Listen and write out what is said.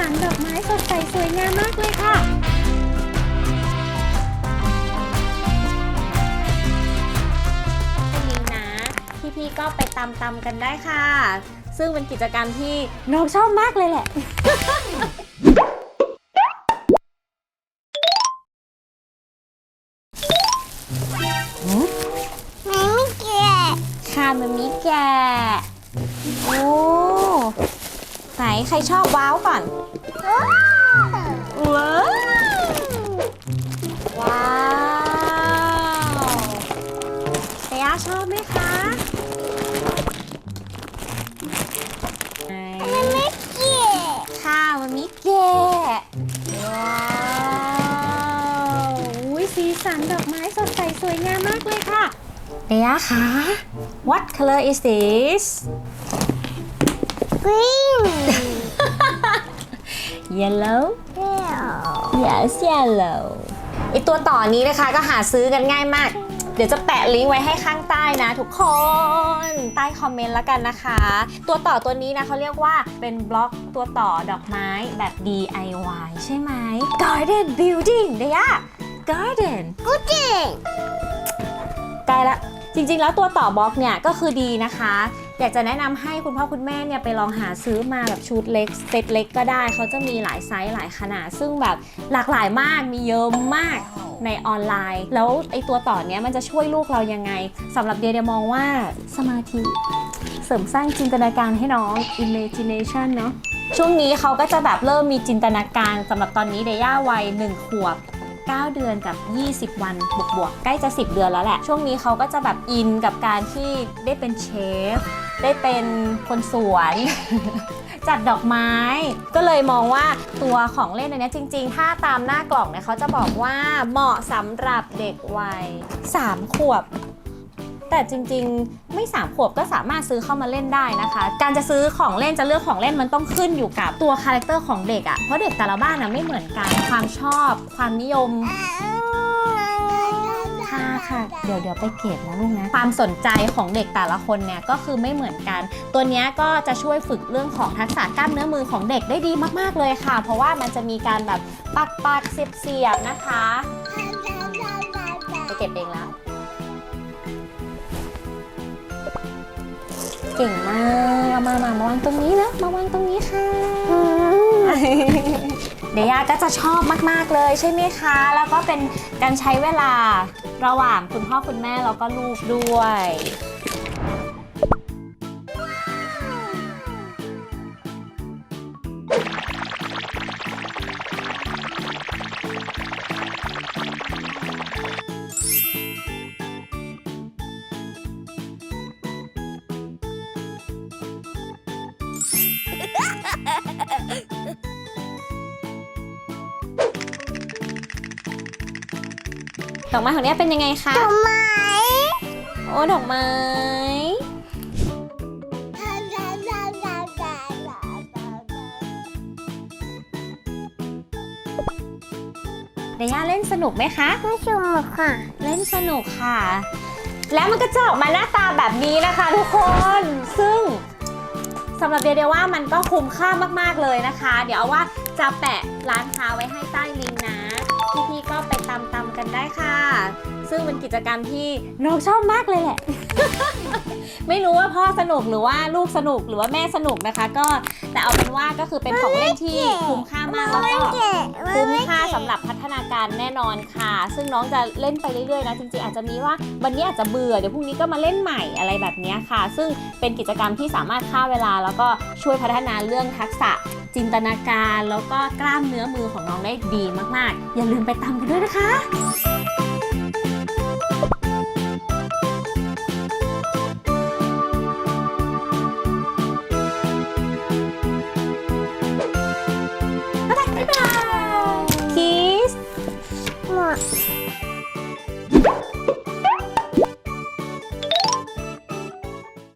สันดอกไม้สดใสสวยงามมากเลยค่ะนี้นะ พี่ๆก็ไปตามตามๆกันได้ค่ะ ซึ่งเป็นกิจกรรมที่น้องชอบมากเลยแหละไม่เกี่ยค่ะมันมีแกะโอ้ไหน ใครชอบว้าวก่อน ว้าวว้าวเตย่าชอบไหมคะไหนไม่เกี่ยค่ะมันมีแกะว้าวอุ้ยสีสันดอกไม้สดใสสวยงามมากเลยค่ะเตย่าคะ What color is this กรีน Yellow เดียว Yes yellow ไอตัวต่อนี้นะคะก็หาซื้อกันง่ายมาก เดี๋ยวจะแปะลิงก์ไว้ให้ข้างใต้นะทุกคน ใต้คอมเมนต์แล้วกันนะคะ ตัวต่อตัวนี้นะเขาเรียกว่าเป็นบล็อกตัวต่อดอกไม้แบบ DIY ใช่ไหม Garden Building เดีย Garden กูจริงใกล้ละ จริงๆ แล้วตัวต่อบล็อกเนี่ยก็คือดีนะคะ อยากจะแนะนำให้คุณพ่อคุณแม่เนี่ยไปลองหาซื้อมาแบบชุดเล็กเซตเล็กก็ได้ เขาจะมีหลายไซส์หลายขนาด ซึ่งแบบหลากหลายมากมีเยอะมากในออนไลน์ แล้วไอตัวต่อเนี้ยมันจะช่วยลูกเรายังไงสำหรับเดียเดียมองว่าสมาธิเสริมสร้างจินตนาการให้น้อง imagination เนาะช่วงนี้เขาก็จะแบบเริ่มมีจินตนาการสำหรับตอนนี้เดย่าวัย1ขวบ 9 เดือนกับ 20 วันบวกบวกๆใกล้จะ 10 เดือนแล้วแหละ ช่วงนี้เขาก็จะแบบอินกับการที่ได้เป็นเชฟ ได้เป็นคนสวน จัดดอกไม้ ก็เลยมองว่าตัวของเล่นอันนี้จริง ๆ ถ้าตามหน้ากล่องเนี่ยเขาจะบอกว่าเหมาะสำหรับเด็กวัย 3 ขวบ แต่จริงๆ ไม่3ขวบก็สามารถซื้อเข้ามาเล่นได้นะคะ การจะซื้อของเล่นจะเลือกของเล่นมันต้องขึ้นอยู่กับตัวคาแรคเตอร์ของเด็กอะ่ะ เพราะเด็กแต่ละบ้านนะไม่เหมือนกัน ความชอบ ความนิยมค่ะค่ะเดี๋ยวเดี๋ยวไปเก็บนะลูกนะ ความสนใจของเด็กแต่ละคนเนี่ยก็คือไม่เหมือนกัน ตัวนี้ก็จะช่วยฝึกเรื่องของทักษะกล้ามเนื้อมือของเด็กได้ดีมากๆเลยค่ะ เพราะว่ามันจะมีการแบบปักปักเสียบเสียบนะคะ ไปเก็บเองแล้ว ก่งมากเอามามามาวางตรงนี้นะมาวางตรงนี้ค่ะ เดียยาก็จะชอบมาก ๆ เลยใช่ไหมคะ แล้วก็เป็นการใช้เวลาระหว่างคุณพ่อคุณแม่แล้วก็ลูกด้วย ดอกไม้ของเนี้ยเป็นยังไงคะ ทำไมโอ้ดอกไม้ เดย่าเล่นสนุกไหมคะ ไม่ชมค่ะ เล่นสนุกค่ะ แล้วมันก็จะออกมาหน้าตาแบบนี้นะคะทุกคน ซึ่งสำหรับเดียเดียว่ามันก็คุ้มค่ามากๆเลยนะคะ เดี๋ยวเอาว่าจะแปะร้านค้าไว้ให้ใต้ ซึ่งเป็นกิจกรรมที่น้องชอบมากเลยแหละ ไม่รู้ว่าพ่อสนุกหรือว่าลูกสนุกหรือว่าแม่สนุกนะคะ ก็แต่เอาเป็นว่าก็คือเป็นของเล่นที่คุ้มค่ามากแล้วก็คุ้มค่าสำหรับพัฒนาการแน่นอนค่ะ ซึ่งน้องจะเล่นไปเรื่อยๆนะจริงๆอาจจะมีว่าวันนี้อาจจะเบื่อเดี๋ยวพรุ่งนี้ก็มาเล่นใหม่อะไรแบบนี้ค่ะ ซึ่งเป็นกิจกรรมที่สามารถฆ่าเวลา แล้วก็ช่วยพัฒนาเรื่องทักษะจินตนาการแล้วก็กล้ามเนื้อมือของน้องได้ดีมากๆ อย่าลืมไปตามกันด้วยนะคะ